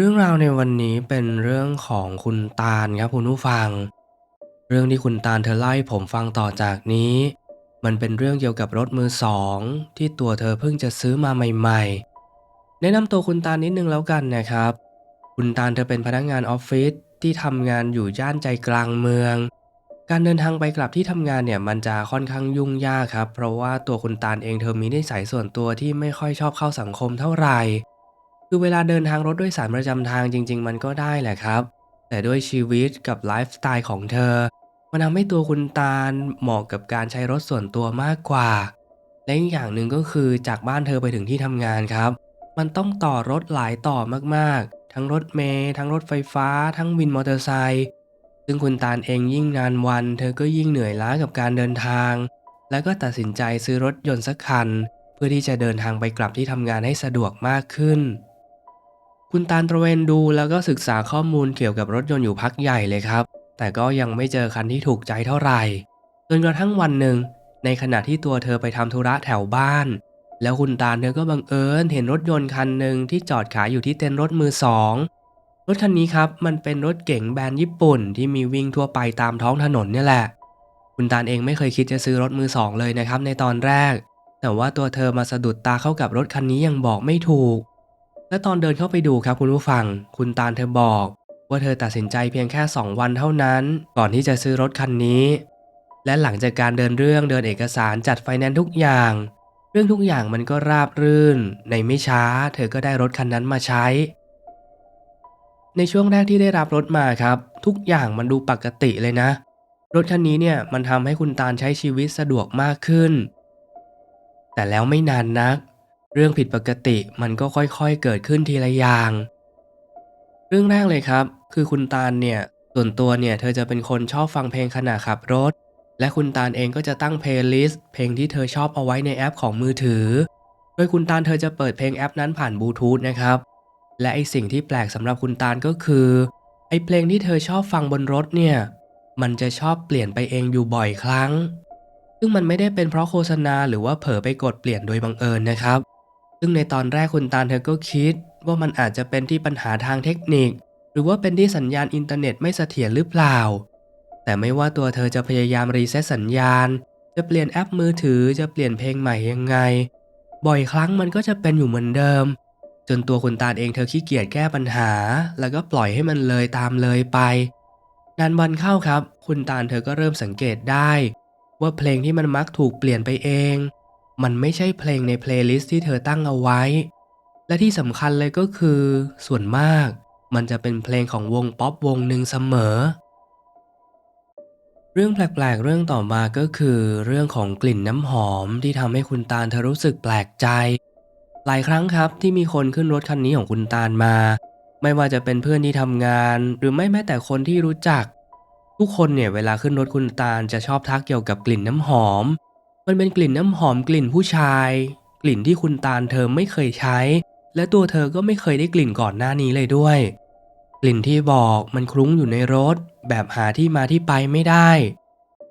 เรื่องราวในวันนี้เป็นเรื่องของคุณตาลครับคุณผู้ฟัง เรื่องที่คุณตาลเธอเล่าให้ผมฟังต่อจากนี้ มันเป็นเรื่องเกี่ยวกับรถมือสองที่ตัวเธอเพิ่งจะซื้อมาใหม่ ๆ แนะนำตัวคุณตาลนิดนึงแล้วกันนะครับ คุณตาลเธอเป็นพนักงานออฟฟิศที่ทำงานอยู่ย่านใจกลางเมือง การเดินทางไปกลับที่ทำงานเนี่ยมันจะค่อนข้างยุ่งยากครับ เพราะว่าตัวคุณตาลเองเธอมีนิสัยส่วนตัวที่ไม่ค่อยชอบเข้าสังคมเท่าไหร่ คือเวลาเดินทางรถด้วยสารประจำทางจริง ๆ มันก็ได้แหละครับ แต่ด้วยชีวิตกับไลฟ์สไตล์ของเธอ มันทำให้ตัวคุณตาลเหมาะกับการใช้รถส่วนตัวมากกว่า และอีกอย่างหนึ่งก็คือจากบ้านเธอไปถึงที่ทำงานครับ มันต้องต่อรถหลายต่อมากๆ ทั้งรถเมล์ทั้งรถไฟฟ้า ทั้งวินมอเตอร์ไซค์ซึ่งคุณตาลเองยิ่งนานวัน เธอก็ยิ่งเหนื่อยล้ากับการเดินทาง แล้วก็ตัดสินใจซื้อรถยนต์สักคัน เพื่อที่จะเดินทางไปกลับที่ทำงานให้สะดวกมากขึ้น คุณตาลตระเวนดูแล้วก็ศึกษาข้อมูลเกี่ยวกับรถยนต์อยู่พักใหญ่เลยครับ แต่ก็ยังไม่เจอคันที่ถูกใจเท่าไหร่จนกระทั่งวันหนึ่ง ในขณะที่ตัวเธอไปทำธุระแถวบ้าน แล้วคุณตาลเธอก็บังเอิญเห็นรถยนต์คันหนึ่งที่จอดขายอยู่ที่เต็นท์รถมือสองรถคันนี้ครับมันเป็นรถเก๋งแบรนด์ญี่ปุ่นที่มีวิ่งทั่วไปตามท้องถนนนี่แหละ คุณตาลเองไม่เคยคิดจะซื้อรถมือสองเลยนะครับในตอนแรก แต่ว่าตัวเธอมาสะดุดตาเข้ากับรถคันนี้ยังบอกไม่ถูก และตอนเดินเข้าไปดูครับคุณผู้ฟัง คุณตาลเธอบอก ว่าเธอตัดสินใจเพียงแค่ 2 วันเท่านั้น ก่อนที่จะซื้อรถคันนี้ และหลังจากการเดินเรื่องเดินเอกสารจัดไฟแนนซ์ทุกอย่าง เรื่องทุกอย่างมันก็ราบรื่น ในไม่ช้า เธอก็ได้รถคันนั้นมาใช้ ในช่วงแรกที่ได้รับรถมาครับ ทุกอย่างมันดูปกติเลยนะ รถคันนี้เนี่ยมันทำให้คุณตาลใช้ชีวิตสะดวกมากขึ้น แต่แล้วไม่นานนัก เรื่องผิดปกติมันก็ค่อยๆเกิดขึ้นทีละอย่าง เรื่องแรกเลยครับ คือคุณตาลเนี่ย ส่วนตัวเนี่ยเธอจะเป็นคนชอบฟังเพลงขณะขับรถ และคุณตาลเองก็จะตั้งเพลย์ลิสต์เพลงที่เธอชอบเอาไว้ในแอปของมือถือ โดยคุณตาลเธอจะเปิดเพลงแอปนั้นผ่านบลูทูธนะครับ และไอสิ่งที่แปลกสำหรับคุณตาลก็คือไอเพลงที่เธอชอบฟังบนรถเนี่ยมันจะชอบเปลี่ยนไปเองอยู่บ่อยครั้ง ซึ่งมันไม่ได้เป็นเพราะโฆษณาหรือว่าเผลอไปกดเปลี่ยนโดยบังเอิญนะครับ ซึ่งในตอนแรกคุณตาลเธอก็คิด ว่ามันอาจจะเป็นที่ปัญหาทางเทคนิค หรือว่าเป็นที่สัญญาณอินเทอร์เน็ตไม่เสถียรหรือเปล่า แต่ไม่ว่าตัวเธอจะพยายามรีเซ็ตสัญญาณ จะเปลี่ยนแอปมือถือจะเปลี่ยนเพลงใหม่ยังไง บ่อยครั้งมันก็จะเป็นอยู่เหมือนเดิม จนตัวคุณตาลเองเธอขี้เกียจแก้ปัญหา แล้วก็ปล่อยให้มันเลยตามเลยไปนานวันเข้าครับ คุณตาลเธอก็เริ่มสังเกตได้ ว่าเพลงที่มันมักถูกเปลี่ยนไปเอง มันไม่ใช่เพลงในเพลย์ลิสต์ที่เธอตั้งเอาไว้ และที่สำคัญเลยก็คือ ส่วนมากมันจะเป็นเพลงของวงป๊อปวงหนึ่งเสมอ เรื่องแปลกๆ เรื่องต่อมาก็คือ เรื่องของกลิ่นน้ำหอมที่ทำให้คุณตาลเธอรู้สึกแปลกใจ หลายครั้งครับที่มีคนขึ้นรถคันนี้ของคุณตาลมา ไม่ว่าจะเป็นเพื่อนที่ทำงาน หรือไม่แม้แต่คนที่รู้จัก ทุกคนเนี่ยเวลาขึ้นรถคุณตาลจะชอบทักเกี่ยวกับกลิ่นน้ำหอม มันเป็นกลิ่นน้ำหอมกลิ่นผู้ชาย กลิ่นที่คุณตาลเธอไม่เคยใช้ และตัวเธอก็ไม่เคยได้กลิ่นก่อนหน้านี้เลยด้วย กลิ่นที่บอกมันคลุ้งอยู่ในรถ แบบหาที่มาที่ไปไม่ได้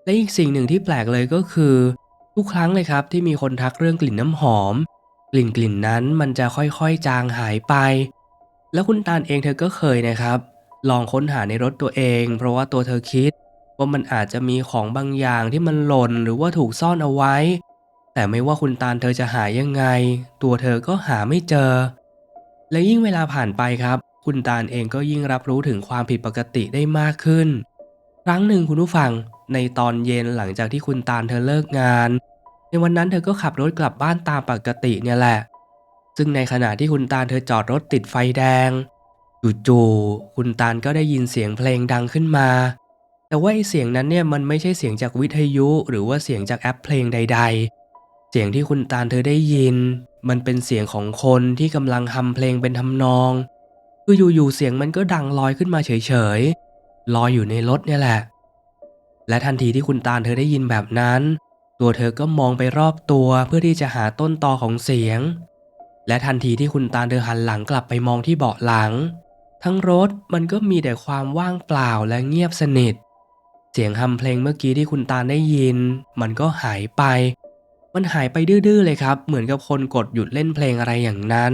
และอีกสิ่งหนึ่งที่แปลกเลยก็คือ ทุกครั้งเลยครับที่มีคนทักเรื่องกลิ่นน้ำหอม กลิ่นกลิ่นนั้นมันจะค่อยๆจางหายไป แล้วคุณตาลเองเธอก็เคยนะครับ ลองค้นหาในรถตัวเอง เพราะว่าตัวเธอคิด ว่ามันอาจจะมีของบางอย่างที่มันหล่นหรือว่าถูกซ่อนเอาไว้ แต่ไม่ว่าคุณตาลเธอจะหายังไง ตัวเธอก็หาไม่เจอ และยิ่งเวลาผ่านไปครับ คุณตาลเองก็ยิ่งรับรู้ถึงความผิดปกติได้มากขึ้น ครั้งหนึ่งคุณผู้ฟังในตอนเย็นหลังจากที่คุณตาลเธอเลิกงาน ในวันนั้นเธอก็ขับรถกลับบ้านตามปกติเนี่ยแหละ ซึ่งในขณะที่คุณตาลเธอจอดรถติดไฟแดงจู่ๆคุณตาลก็ได้ยินเสียงเพลงดังขึ้นมา แต่ว่าไอเสียงนั้นเนี่ยมันไม่ใช่เสียงจากวิทยุ หรือว่าเสียงจากแอปเพลงใด ๆ เสียงที่คุณตาลเธอได้ยิน มันเป็นเสียงของคนที่กำลังทำเพลงเป็นทำนอง คืออยู่ๆเสียงมันก็ดังลอยขึ้นมาเฉยๆลอยอยู่ในรถเนี่ยแหละ และทันทีที่คุณตาลเธอได้ยินแบบนั้น ตัวเธอก็มองไปรอบตัวเพื่อที่จะหาต้นตอของเสียง และทันทีที่คุณตาลเธอหันหลังกลับไปมองที่เบาะหลัง ทั้งรถมันก็มีแต่ความว่างเปล่าและเงียบสนิท เสียงฮัมเพลงเมื่อกี้ที่คุณตาลได้ยิน มันก็หายไป มันหายไปดื้อๆเลยครับ เหมือนกับคนกดหยุดเล่นเพลงอะไรอย่างนั้น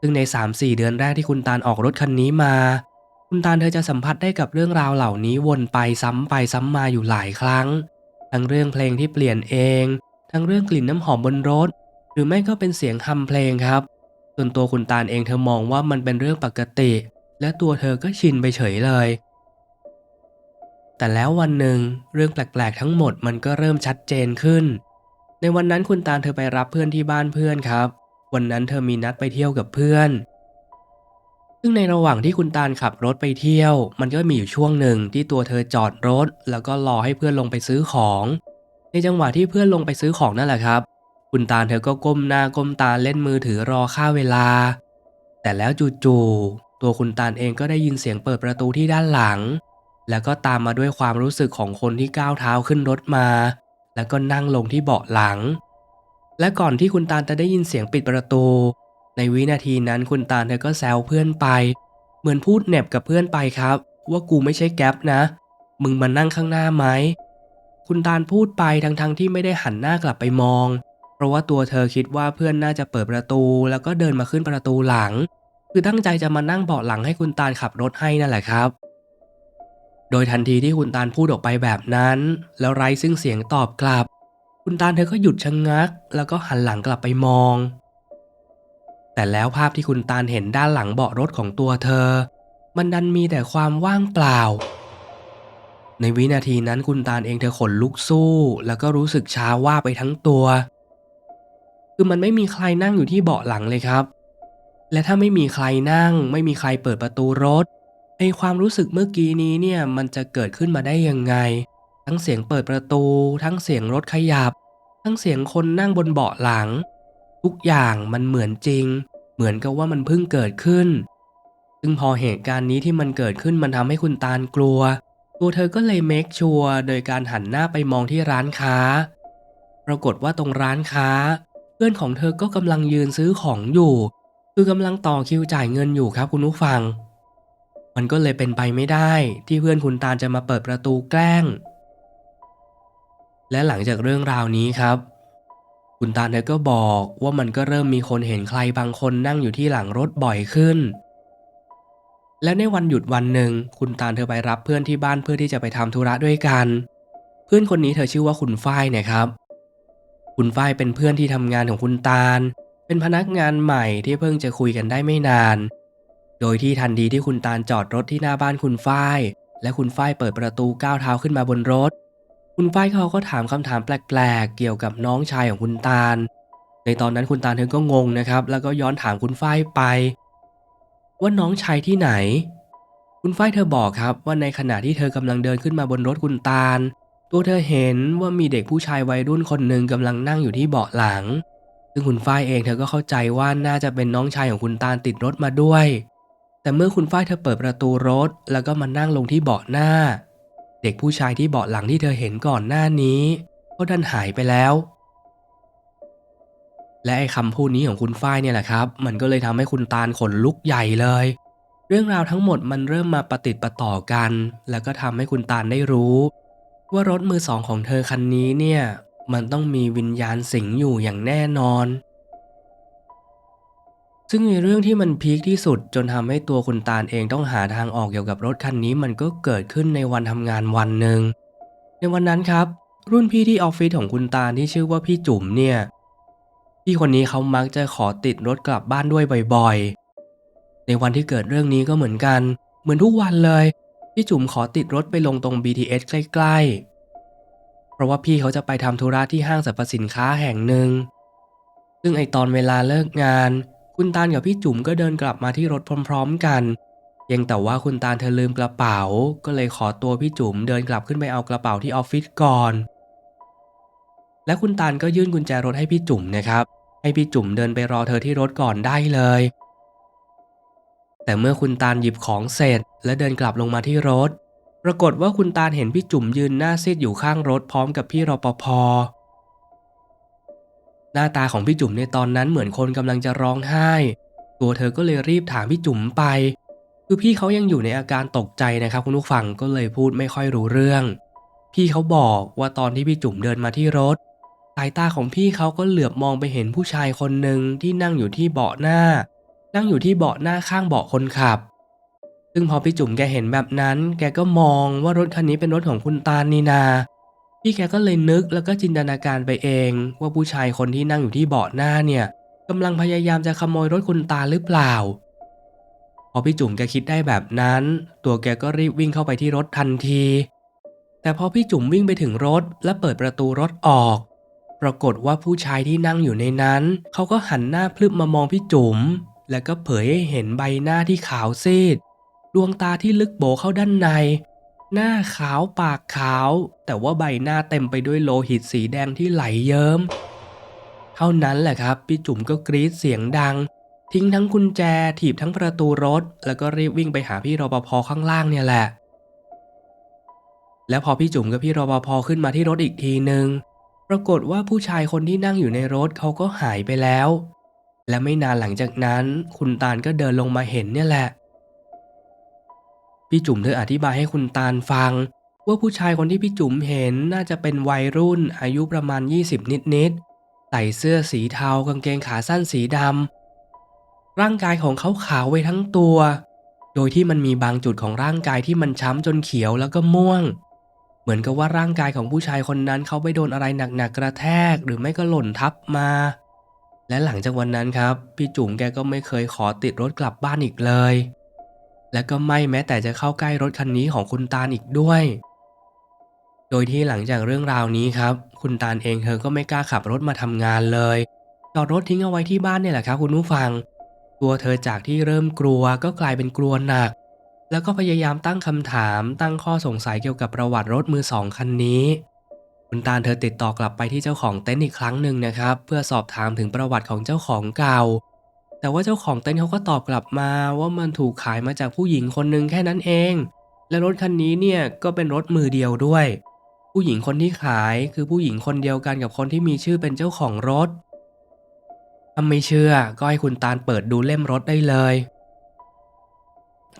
ซึ่งใน 3-4 เดือนแรกที่คุณตาลออกรถคันนี้มา คุณตาลเธอจะสัมผัสได้กับเรื่องราวเหล่านี้วนไปซ้ำไปซ้ำมาอยู่หลายครั้ง ทั้งเรื่องเพลงที่เปลี่ยนเอง ทั้งเรื่องกลิ่นน้ำหอมบนรถ หรือไม่ก็เป็นเสียงฮัมเพลงครับส่วนตัวคุณตาลเองเธอมองว่ามันเป็นเรื่องปกติ และตัวเธอก็ชินไปเฉยเลย แต่แล้ววันหนึ่งเรื่องแปลกๆทั้งหมดมันก็เริ่มชัดเจนขึ้น ในวันนั้นคุณตาลเธอไปรับเพื่อนที่บ้านเพื่อนครับ วันนั้นเธอมีนัดไปเที่ยวกับเพื่อน ซึ่งในระหว่างที่คุณตาลขับรถไปเที่ยว มันก็มีอยู่ช่วงหนึ่งที่ตัวเธอจอดรถ แล้วก็รอให้เพื่อนลงไปซื้อของ ในจังหวะที่เพื่อนลงไปซื้อของนั่นแหละครับ คุณตาลเธอก็ก้มหน้าก้มตาเล่นมือถือรอค่าเวลา แต่แล้วจู่ๆตัวคุณตาลเองก็ได้ยินเสียงเปิดประตูที่ด้านหลัง แล้วก็ตามมาด้วยความรู้สึกของคนที่ก้าวเท้าขึ้นรถมา แล้วก็นั่งลงที่เบาะหลัง และก่อนที่คุณตาจะได้ยินเสียงปิดประตู ในวินาทีนั้นคุณตาเธอก็แซวเพื่อนไป เหมือนพูดเหน็บกับเพื่อนไปครับ ว่ากูไม่ใช่แก๊ปนะ มึงมานั่งข้างหน้าไหมคุณตาลพูดไปทั้งๆทที่ไม่ได้หันหน้ากลับไปมอง เพราะว่าตัวเธอคิดว่าเพื่อนน่าจะเปิดประตู แล้วก็เดินมาขึ้นประตูหลัง คือตั้งใจจะมานั่งเบาะหลังให้คุณตาลขับรถให้นั่นแหละครับ โดยทันทีที่คุณตาลพูดออกไปแบบนั้น แล้วไร้ซึ่งเสียงตอบกลับ คุณตาลเธอก็หยุดชะงงัก แล้วก็หันหลังกลับไปมอง แต่แล้วภาพที่คุณตาลเห็นด้านหลังเบาะรถของตัวเธอ มันดันมีแต่ความว่างเปล่า ในวินาทีนั้นคุณตาลเองเธอขนลุกสู้ แล้วก็รู้สึกชาว่าไปทั้งตัว คือมันไม่มีใครนั่งอยู่ที่เบาะหลังเลยครับ และถ้าไม่มีใครนั่ง ไม่มีใครเปิดประตูรถ ไอความรู้สึกเมื่อกี้นี้เนี่ยมันจะเกิดขึ้นมาได้ยังไง ทั้งเสียงเปิดประตู ทั้งเสียงรถขยับ ทั้งเสียงคนนั่งบนเบาะหลัง ทุกอย่างมันเหมือนจริง เหมือนกับว่ามันเพิ่งเกิดขึ้น ซึ่งพอเหตุการณ์นี้ที่มันเกิดขึ้นมันทำให้คุณตาลกลัว ตัวเธอก็เลยเมคชัวร์โดยการหันหน้าไปมองที่ร้านค้า ปรากฏว่าตรงร้านค้า เพื่อนของเธอก็กำลังยืนซื้อของอยู่ คือกำลังต่อคิวจ่ายเงินอยู่ครับคุณผู้ฟัง มันก็เลยเป็นไปไม่ได้ที่เพื่อนคุณตาจะมาเปิดประตูแกล้ง และหลังจากเรื่องราวนี้ครับ คุณตาเธอก็บอกว่ามันก็เริ่มมีคนเห็นใครบางคนนั่งอยู่ที่หลังรถบ่อยขึ้น และในวันหยุดวันหนึ่งคุณตาเธอไปรับเพื่อนที่บ้านเพื่อที่จะไปทำธุระด้วยกัน เพื่อนคนนี้เธอชื่อว่าคุณฝ้ายนะครับ คุณฝ้ายเป็นเพื่อนที่ทำงานของคุณตาล เป็นพนักงานใหม่ที่เพิ่งจะคุยกันได้ไม่นาน โดยที่ทันทีที่คุณตาลจอดรถที่หน้าบ้านคุณฝ้าย และคุณฝ้ายเปิดประตูก้าวเท้าขึ้นมาบนรถ คุณฝ้ายเขาก็ถามคำถามแปลกๆ เกี่ยวกับน้องชายของคุณตาล ในตอนนั้นคุณตาลเธอก็งงนะครับ แล้วก็ย้อนถามคุณฝ้ายไป ว่าน้องชายที่ไหน คุณฝ้ายเธอบอกครับว่าในขณะที่เธอกำลังเดินขึ้นมาบนรถคุณตาล ตัวเธอเห็นว่ามีเด็กผู้ชายวัยรุ่นคนหนึ่งกำลังนั่งอยู่ที่เบาะหลัง ซึ่งคุณฝ้ายเองเธอก็เข้าใจว่าน่าจะเป็นน้องชายของคุณตาลติดรถมาด้วย แต่เมื่อคุณฝ้ายเธอเปิดประตูรถ แล้วก็มานั่งลงที่เบาะหน้า เด็กผู้ชายที่เบาะหลังที่เธอเห็นก่อนหน้านี้ก็ดันหายไปแล้ว และไอ้คำพูดนี้ของคุณฝ้ายเนี่ยแหละครับ มันก็เลยทำให้คุณตาลขนลุกใหญ่เลย เรื่องราวทั้งหมดมันเริ่มมาประติดประต่อกัน แล้วก็ทำให้คุณตาลได้รู้ ว่ารถมือสองของเธอคันนี้เนี่ย มันต้องมีวิญญาณสิงอยู่อย่างแน่นอน ซึ่งในเรื่องที่มันพีคที่สุดจนทำให้ตัวคุณตาลเองต้องหาทางออกเกี่ยวกับรถคันนี้มันก็เกิดขึ้นในวันทำงานวันหนึ่งในวันนั้นครับ รุ่นพี่ที่ออฟฟิศของคุณตาลที่ชื่อว่าพี่จุ๋มเนี่ยพี่คนนี้เขามักจะขอติดรถกลับบ้านด้วยบ่อยๆ ในวันที่เกิดเรื่องนี้ก็เหมือนกัน เหมือนทุกวันเลย พี่จุ๋มขอติดรถไปลงตรง BTS ใกล้ๆ เพราะว่าพี่เขาจะไปทำธุระที่ห้างสรรพสินค้าแห่งหนึ่ง ซึ่งไอตอนเวลาเลิกงาน คุณตาลกับพี่จุ๋มก็เดินกลับมาที่รถพร้อม ๆ กันเพียงแต่ว่าคุณตาลเธอลืมกระเป๋า ก็เลยขอตัวพี่จุ๋มเดินกลับขึ้นไปเอากระเป๋าที่ออฟฟิศก่อน และคุณตาลก็ยื่นกุญแจรถให้พี่จุ๋มนะครับ ให้พี่จุ๋มเดินไปรอเธอที่รถก่อนได้เลย แต่เมื่อคุณตาลหยิบของเสร็จ และเดินกลับลงมาที่รถ ปรากฏว่าคุณตาลเห็นพี่จุ๋มยืนหน้าซีดอยู่ข้างรถพร้อมกับพี่รปภ น้าตาของพี่จุ๋มในตอนนั้นเหมือนคนกำลังจะร้องไห้ ตัวเธอก็เลยรีบถามพี่จุ๋มไป คือพี่เขายังอยู่ในอาการตกใจนะครับคุณผู้ฟังก็เลยพูดไม่ค่อยรู้เรื่อง พี่เขาบอกว่าตอนที่พี่จุ๋มเดินมาที่รถสายตาของพี่เขาก็เหลือบมองไปเห็นผู้ชายคนหนึ่งที่นั่งอยู่ที่เบาะหน้า นั่งอยู่ที่เบาะหน้าข้างเบาะคนขับ ซึ่งพอพี่จุ๋มแกเห็นแบบนั้น แกก็มองว่ารถคันนี้เป็นรถของคุณตาลนี่นา พี่แกก็เลยนึกแล้วก็จินตนาการไปเอง ว่าผู้ชายคนที่นั่งอยู่ที่เบาะหน้าเนี่ยกำลังพยายามจะขโมยรถคุณตาหรือเปล่า พอพี่จุ๋มแกคิดได้แบบนั้น ตัวแกก็รีบวิ่งเข้าไปที่รถทันที แต่พอพี่จุ๋มวิ่งไปถึงรถและเปิดประตูรถออก ปรากฏว่าผู้ชายที่นั่งอยู่ในนั้น เขาก็หันหน้าพลึบมามองพี่จุ๋มแล้วก็เผยให้เห็นใบหน้าที่ขาวซีด ดวงตาที่ลึกโบเข้าด้านใน หน้าขาวปากขาว แต่ว่าใบหน้าเต็มไปด้วยโลหิตสีแดงที่ไหลเยิ้ม เท่านั้นแหละครับ พี่จุ๋มก็กรีดเสียงดัง ทิ้งทั้งกุญแจถีบทั้งประตูรถ แล้วก็รีบวิ่งไปหาพี่รปภข้างล่างเนี่ยแหละ แล้วพอพี่จุ๋มกับพี่รปภขึ้นมาที่รถอีกทีหนึงปรากฏว่าผู้ชายคนที่นั่งอยู่ในรถเขาก็หายไปแล้ว และไม่นานหลังจากนั้น คุณตาลก็เดินลงมาเห็นเนี่ยแหละ พี่จุ๋มเธออธิบายให้คุณตาลฟัง ว่าผู้ชายคนที่พี่จุ๋มเห็นน่าจะเป็นวัยรุ่นอายุประมาณ 20 นิดๆใส่เสื้อสีเทากางเกงขาสั้นสีดำร่างกายของเขาขาวไว้ทั้งตัว โดยที่มันมีบางจุดของร่างกายที่มันช้ำจนเขียวแล้วก็ม่วง เหมือนกับว่าร่างกายของผู้ชายคนนั้นเขาไปโดนอะไรหนักๆกระแทกหรือไม่ก็หล่นทับมา และหลังจากวันนั้นครับ พี่จุ๋มแกก็ไม่เคยขอติดรถกลับบ้านอีกเลย และก็ไม่แม้แต่จะเข้าใกล้รถคันนี้ของคุณตาลอีกด้วย โดยที่หลังจากเรื่องราวนี้ครับ คุณตาลเองเธอก็ไม่กล้าขับรถมาทำงานเลยจอดรถทิ้งเอาไว้ที่บ้านเนี่ยแหละครับคุณผู้ฟัง ตัวเธอจากที่เริ่มกลัวก็กลายเป็นกลัวหนัก แล้วก็พยายามตั้งคำถาม ตั้งข้อสงสัยเกี่ยวกับประวัติรถมือสองคันนี้ คุณตาลเธอติดต่อกลับไปที่เจ้าของเต็นท์อีกครั้งหนึ่งนะครับ เพื่อสอบถามถึงประวัติของเจ้าของเก่า แต่ว่าเจ้าของเต็นท์เขาก็ตอบกลับมาว่ามันถูกขายมาจากผู้หญิงคนหนึ่งแค่นั้นเอง และรถคันนี้เนี่ยก็เป็นรถมือเดียวด้วย ผู้หญิงคนที่ขายคือผู้หญิงคนเดียวกันกับคนที่มีชื่อเป็นเจ้าของรถถ้าไม่เชื่อก็ให้คุณตาลเปิดดูเล่มรถได้เลย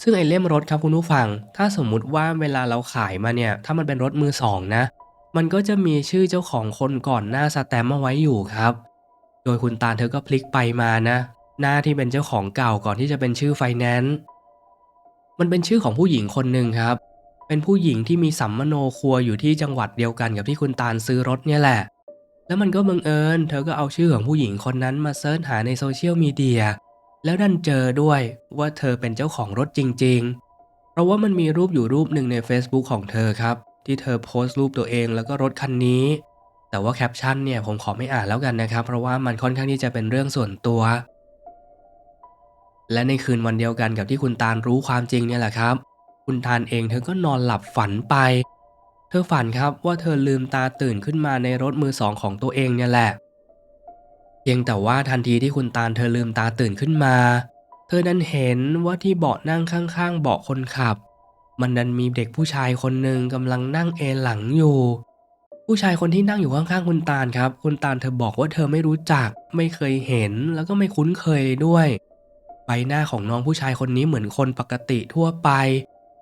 ซึ่งไอเล่มรถครับคุณผู้ฟัง ถ้าสมมุติว่าเวลาเราขายมาเนี่ย ถ้ามันเป็นรถมือสองนะ มันก็จะมีชื่อเจ้าของคนก่อนหน้าสแตมป์เอาไว้อยู่ครับ โดยคุณตาลเธอก็พลิกไปมานะ หน้าที่เป็นเจ้าของเก่าก่อนที่จะเป็นชื่อไฟแนนซ์มันเป็นชื่อของผู้หญิงคนหนึ่งครับ เป็นผู้หญิงที่มีสัมมโนครัวอยู่ที่จังหวัดเดียวกันกับที่คุณตาลซื้อรถเนี่ยแหละ แล้วมันก็บังเอิญ เธอก็เอาชื่อของผู้หญิงคนนั้นมาเซิร์ชหาในโซเชียลมีเดียแล้วดันเจอด้วยว่าเธอเป็นเจ้าของรถจริง ๆ เพราะว่ามันมีรูปอยู่รูปหนึ่งใน Facebook ของเธอครับ ที่เธอโพสต์รูปตัวเองแล้วก็รถคันนี้ แต่ว่าแคปชั่นเนี่ยผมขอไม่อ่านแล้วกันนะครับ เพราะว่ามันค่อนข้างที่จะเป็นเรื่องส่วนตัว และในคืนวันเดียวกันกับที่คุณตาลรู้ความจริงเนี่ยแหละครับ คุณตาลเองเธอก็นอนหลับฝันไป เธอฝันครับว่าเธอลืมตาตื่นขึ้นมาในรถมือสองของตัวเองเนี่ยแหละ เพียงแต่ว่าทันทีที่คุณตาลเธอลืมตาตื่นขึ้นมา เธอนั้นเห็นว่าที่เบาะนั่งข้างๆ เบาะคนขับ มันดันมีเด็กผู้ชายคนหนึ่งกำลังนั่งเอนหลังอยู่ผู้ชายคนที่นั่งอยู่ข้างๆคุณตาลครับ คุณตาลเธอบอกว่าเธอไม่รู้จัก ไม่เคยเห็นแล้วก็ไม่คุ้นเคยด้วย ใบหน้าของน้องผู้ชายคนนี้เหมือนคนปกติทั่วไป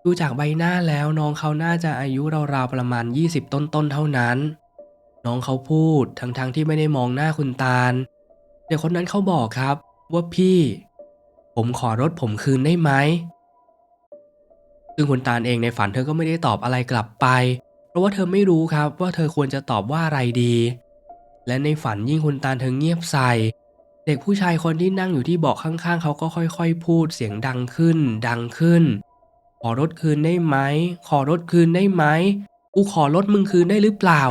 ดูจากใบหน้าแล้วน้องเขาน่าจะอายุราวๆประมาณ 20 ต้นๆเท่านั้น น้องเขาพูดทั้งๆทที่ไม่ได้มองหน้าคุณตาล เด็กคนนั้นเขาบอกครับว่าพี่ ผมขอรถผมคืนได้ไหมซึ่งคุณตาลเองในฝันเธอก็ไม่ได้ตอบอะไรกลับไป เพราะว่าเธอไม่รู้ครับว่าเธอควรจะตอบว่าอะไรดี และในฝันยิ่งคุณตาลเธอเงียบใส่ เด็กผู้ชายคนที่นั่งอยู่ที่เบาะข้างๆ เขาก็ค่อยๆ พูดเสียงดังขึ้น ดังขึ้น ขอรถคืนได้ไหม ขอรถคืนได้ไหม กูขอรถมึงคืนได้หรือเปล่า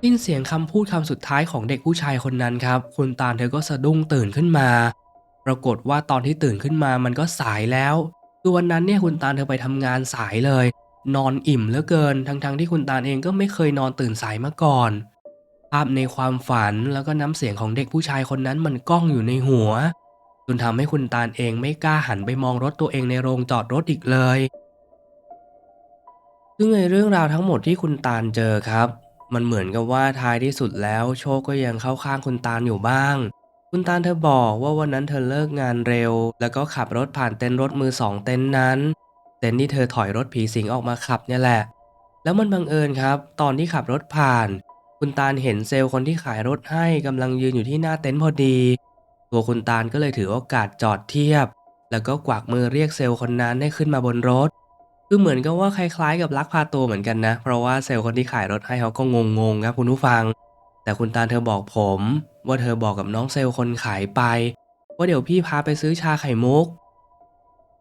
ได้นเสียงคำพูดคำสุดท้ายของเด็กผู้ชายคนนั้นครับ คุณตาลเธอก็สะดุ้งตื่นขึ้นมา ปรากฏว่าตอนที่ตื่นขึ้นมามันก็สายแล้วคือวันนั้นเนี่ยคุณตาลเธอไปทำงานสายเลย นอนอิ่มเหลือเกิน ทั้งๆที่คุณตาลเองก็ไม่เคยนอนตื่นสายมาก่อนาพในความฝันแล้วก็น้ำเสียงของเด็กผู้ชายคนนั้นมันก้องอยู่ในหัว จนทำให้คุณตาลเองไม่กล้าหันไปมองรถตัวเองในโรงจอดรถอีกเลย ซึ่งในเรื่องราวทั้งหมดที่คุณตาลเจอครับ มันเหมือนกับว่าท้ายที่สุดแล้ว โชคก็ยังเข้าข้างคุณตาลอยู่บ้าง คุณตาลเธอบอกว่าวันนั้นเธอเลิกงานเร็ว แล้วก็ขับรถผ่านเต็นท์รถมือสองเต็นท์นั้น เต็นท์ที่เธอถอยรถผีสิงออกมาขับเนี่ยแหละ แล้วมันบังเอิญครับ ตอนที่ขับรถผ่าน คุณตาลเห็นเซลล์คนที่ขายรถให้กำลังยืนอยู่ที่หน้าเต็นท์พอดีตตัวคุณตาลก็เลยถือโอกาสจอดเทียบ แล้วก็กวักมือเรียกเซลล์คนนั้นให้ขึ้นมาบนรถ คือเหมือนกับว่าคล้ายๆ กับลักพาตัวเหมือนกันนะ เพราะว่าเซลล์คนที่ขายรถให้เขาก็งงๆครับคุณผู้ฟัง แต่คุณตาลเธอบอกผม ว่าเธอบอกกับน้องเซลล์คนขายไป ว่าเดี๋ยวพี่พาไปซื้อชาไข่มุก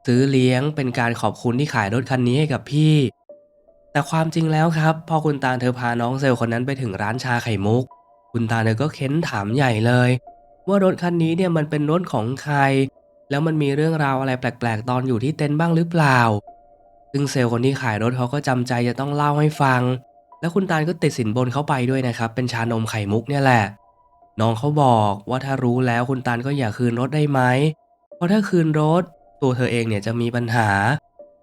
ซื้อเลี้ยงเป็นการขอบคุณที่ขายรถคันนี้ให้กับพี่ แต่ความจริงแล้วครับพอคุณตาเธอพาน้องเซลล์คนนั้นไปถึงร้านชาไข่มุก คุณตาเธอก็เค้นถามใหญ่เลย ว่ารถคันนี้เนี่ยมันเป็นรถของใคร แล้วมันมีเรื่องราวอะไรแปลกๆ ตอนอยู่ที่เต็นท์บ้างหรือเปล่า ซึ่งเซลล์คนที่ขายรถเขาก็จำใจจะต้องเล่าให้ฟัง แล้วคุณตาลก็ติดสินบนเข้าไปด้วยนะครับ เป็นชานมไข่มุกเนี่ยแหละ น้องเขาบอกว่าถ้ารู้แล้วคุณตาลก็อย่าคืนรถได้ไหมเพราะถ้าคืนรถ ตัวเธอเองเนี่ยจะมีปัญหา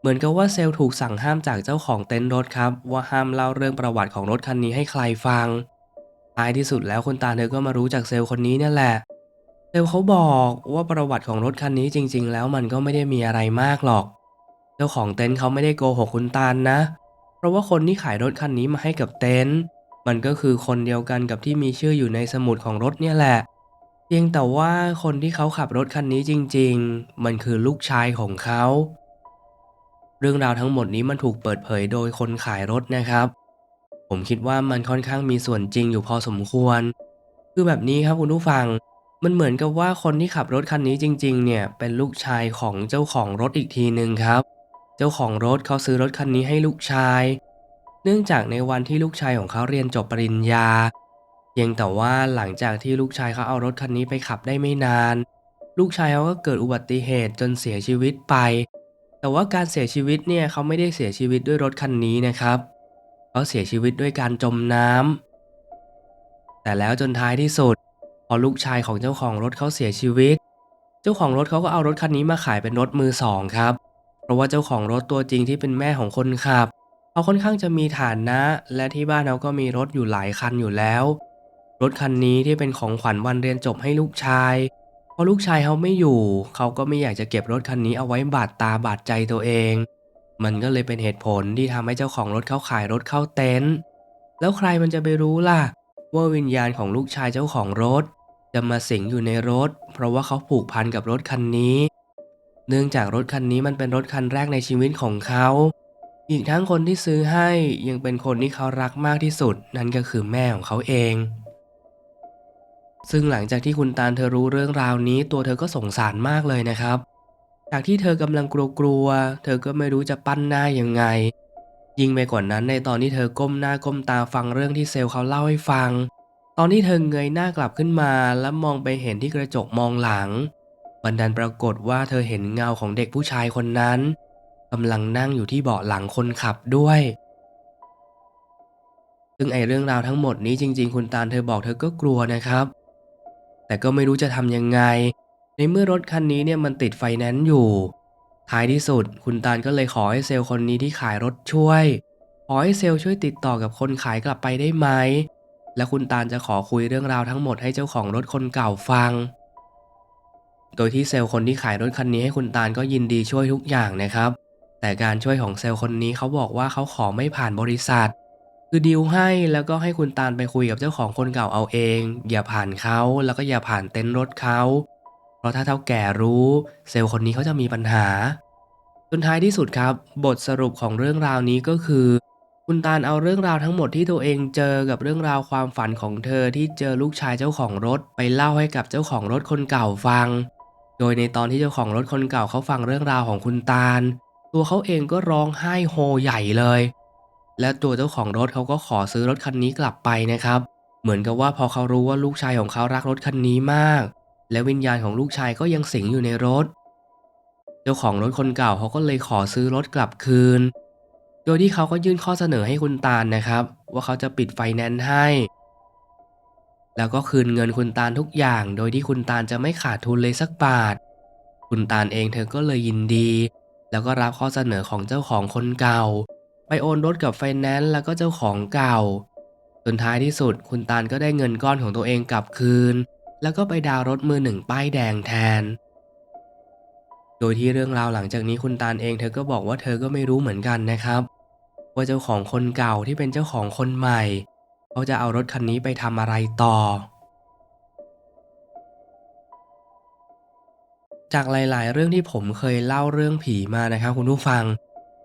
เหมือนกับว่าเซลล์ถูกสั่งห้ามจากเจ้าของเต็นท์รถครับ ว่าห้ามเล่าเรื่องประวัติของรถคันนี้ให้ใครฟังท้ายที่สุดแล้วคุณตาเธอก็มารู้จากเซลล์คนนี้เนี่ยแหละ เซลล์เขาบอกว่าประวัติของรถคันนี้จริง ๆ แล้วมันก็ไม่ได้มีอะไรมากหรอก เจ้าของเต็นท์เขาไม่ได้โกหกคุณตาลนะ เพราะว่าคนที่ขายรถคันนี้มาให้กับเต็นท์มันก็คือคนเดียวกันกับที่มีชื่ออยู่ในสมุดของรถเนี่ยแหละ เพียงแต่ว่าคนที่เขาขับรถคันนี้จริง ๆ มันคือลูกชายของเขา เรื่องราวทั้งหมดนี้มันถูกเปิดเผยโดยคนขายรถนะครับ ผมคิดว่ามันค่อนข้างมีส่วนจริงอยู่พอสมควร คือแบบนี้ครับคุณผู้ฟัง มันเหมือนกับว่าคนที่ขับรถคันนี้จริง ๆ เนี่ยเป็นลูกชายของเจ้าของรถอีกทีหนึ่งครับ เจ้าของรถเขาซื้อรถคันนี้ให้ลูกชาย เนื่องจากในวันที่ลูกชายของเขาเรียนจบปริญญาเพียงแต่ว่าหลังจากที่ลูกชายเขาเอารถคันนี้ไปขับได้ไม่นาน ลูกชายเขาก็เกิดอุบัติเหตุจนเสียชีวิตไป แต่ว่าการเสียชีวิตเนี่ยเขาไม่ได้เสียชีวิตด้วยรถคันนี้นะครับเขาเสียชีวิตด้วยการจมน้ำแต่แล้วจนท้ายที่สุด พอลูกชายของเจ้าของรถเขาเสียชีวิต เจ้าของรถเขาก็เอารถคันนี้มาขายเป็นรถมือสองครับ เพราะว่าเจ้าของรถตัวจริงที่เป็นแม่ของคนขับเขาค่อนข้างจะมีฐานะและที่บ้านเขาก็มีรถอยู่หลายคันอยู่แล้ว รถคันนี้ที่เป็นของขวัญวันเรียนจบให้ลูกชาย พอลูกชายเขาไม่อยู่ เขาก็ไม่อยากจะเก็บรถคันนี้เอาไว้บาดตาบาดใจตัวเอง มันก็เลยเป็นเหตุผลที่ทำให้เจ้าของรถเขาขายรถเข้าเต็นท์แล้วใครมันจะไปรู้ล่ะ ว่าวิญญาณของลูกชายเจ้าของรถ จะมาสิงอยู่ในรถ เพราะว่าเขาผูกพันกับรถคันนี้ เนื่องจากรถคันนี้มันเป็นรถคันแรกในชีวิตของเขา อีกทั้งคนที่ซื้อให้ยังเป็นคนที่เขารักมากที่สุด นั่นก็คือแม่ของเขาเอง ซึ่งหลังจากที่คุณตาลเธอรู้เรื่องราวนี้ ตัวเธอก็สงสารมากเลยนะครับ จากที่เธอกำลังกลัวๆ เธอก็ไม่รู้จะปั้นหน้ายังไง ยิ่งไปกว่านั้นในตอนที่เธอก้มหน้าก้มตาฟังเรื่องที่เซลล์เขาเล่าให้ฟัง ตอนที่เธอเงยหน้ากลับขึ้นมาแล้วมองไปเห็นที่กระจกมองหลัง บันดันปรากฏว่าเธอเห็นเงาของเด็กผู้ชายคนนั้นกำลังนั่งอยู่ที่เบาะหลังคนขับด้วย ซึ่งไอเรื่องราวทั้งหมดนี้จริง ๆ คุณตาลเธอบอกเธอก็กลัวนะครับ แต่ก็ไม่รู้จะทำยังไง ในเมื่อรถคันนี้เนี่ยมันติดไฟแนนซ์อยู่ ท้ายที่สุด คุณตาลก็เลยขอให้เซลล์คนนี้ที่ขายรถช่วย ขอให้เซลล์ช่วยติดต่อกับคนขายกลับไปได้ไหม และคุณตาลจะขอคุยเรื่องราวทั้งหมดให้เจ้าของรถคนเก่าฟัง โดยที่เซลล์คนที่ขายรถคันนี้ให้คุณตาลก็ยินดีช่วยทุกอย่างนะครับ แต่การช่วยของเซลล์คนนี้เขาบอกว่าเขาขอไม่ผ่านบริษัท คือดีลให้แล้วก็ให้คุณตาลไปคุยกับเจ้าของคนเก่าเอาเอง อย่าผ่านเขาแล้วก็อย่าผ่านเต็นท์รถเขาเพราะถ้าเท่าแก่รู้ เซลล์คนนี้เขาจะมีปัญหาจนท้ายที่สุดครับ บทสรุปของเรื่องราวนี้ก็คือ คุณตาลเอาเรื่องราวทั้งหมดที่ตัวเองเจอกับเรื่องราวความฝันของเธอที่เจอลูกชายเจ้าของรถ ไปเล่าให้กับเจ้าของรถคนเก่าฟัง โดยในตอนที่เจ้าของรถคนเก่าเขาฟังเรื่องราวของคุณตาล ตัวเขาเองก็ร้องไห้โฮใหญ่เลย และตัวเจ้าของรถเขาก็ขอซื้อรถคันนี้กลับไปนะครับ เหมือนกับว่าพอเขารู้ว่าลูกชายของเขารักรถคันนี้มาก และวิญญาณของลูกชายก็ยังสิงอยู่ในรถ เจ้าของรถคนเก่าเขาก็เลยขอซื้อรถกลับคืน โดยที่เขาก็ยื่นข้อเสนอให้คุณตาลนะครับ ว่าเขาจะปิดไฟแนนซ์ให้ แล้วก็คืนเงินคุณตาลทุกอย่าง โดยที่คุณตาลจะไม่ขาดทุนเลยสักบาท คุณตาลเองเธอก็เลยยินดี แล้วก็รับข้อเสนอของเจ้าของคนเก่า ไปโอนรถกับไฟแนนซ์แล้วก็เจ้าของเก่าจนท้ายที่สุดคุณตาลก็ได้เงินก้อนของตัวเองกลับคืน แล้วก็ไปดาวน์รถมือหนึ่งป้ายแดงแทน โดยที่เรื่องราวหลังจากนี้คุณตาลเองเธอก็บอกว่าเธอก็ไม่รู้เหมือนกันนะครับ ว่าเจ้าของคนเก่าที่เป็นเจ้าของคนใหม่ เขาจะเอารถคันนี้ไปทำอะไรต่อ จากหลาย ๆ เรื่องที่ผมเคยเล่าเรื่องผีมานะครับคุณผู้ฟัง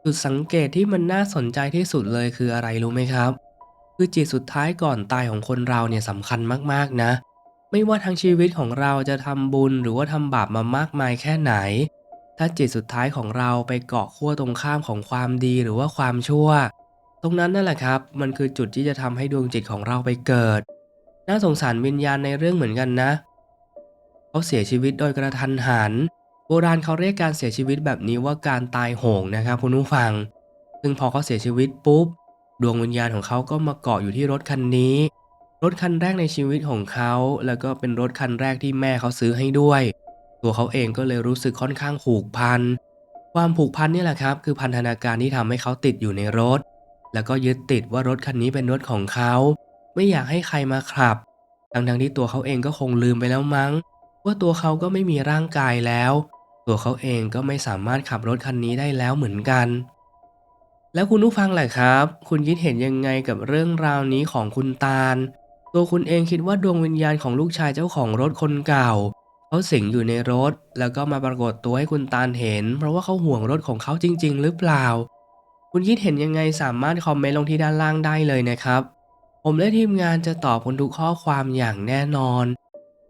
จุดสังเกตที่มันน่าสนใจที่สุดเลยคืออะไรรู้ไหมครับ คือจิตสุดท้ายก่อนตายของคนเราเนี่ยสำคัญมากๆนะ ไม่ว่าทั้งชีวิตของเราจะทำบุญหรือว่าทำบาปมามากมายแค่ไหน ถ้าจิตสุดท้ายของเราไปเกาะขั้วตรงข้ามของความดีหรือว่าความชั่ว ตรงนั้นนั่นแหละครับ มันคือจุดที่จะทำให้ดวงจิตของเราไปเกิด น่าสงสารวิญญาณในเรื่องเหมือนกันนะ เขาเสียชีวิตโดยกระทันหัน โบราณเขาเรียกการเสียชีวิตแบบนี้ว่าการตายโหงนะครับคุณผู้ฟัง ซึ่งพอเขาเสียชีวิตปุ๊บ ดวงวิญญาณของเขาก็มาเกาะอยู่ที่รถคันนี้ รถคันแรกในชีวิตของเขา แล้วก็เป็นรถคันแรกที่แม่เขาซื้อให้ด้วย ตัวเขาเองก็เลยรู้สึกค่อนข้างผูกพัน ความผูกพันนี่แหละครับ คือพันธนาการที่ทำให้เขาติดอยู่ในรถ แล้วก็ยึดติดว่ารถคันนี้เป็นรถของเขา ไม่อยากให้ใครมาขับ ทั้งๆที่ตัวเขาเองก็คงลืมไปแล้วมั้ง ว่าตัวเขาก็ไม่มีร่างกายแล้ว ตัวเขาเองก็ไม่สามารถขับรถคันนี้ได้แล้วเหมือนกัน แล้วคุณผู้ฟังแหละครับ คุณคิดเห็นยังไงกับเรื่องราวนี้ของคุณตาล ตัวคุณเองคิดว่าดวงวิญญาณของลูกชายเจ้าของรถคนเก่าเขาสิงอยู่ในรถ แล้วก็มาปรากฏตัวให้คุณตาลเห็น เพราะว่าเขาห่วงรถของเขาจริง ๆ หรือเปล่า คุณคิดเห็นยังไงสามารถคอมเมนต์ลงที่ด้านล่างได้เลยนะครับ ผมและทีมงานจะตอบคุณทุกข้อความอย่างแน่นอน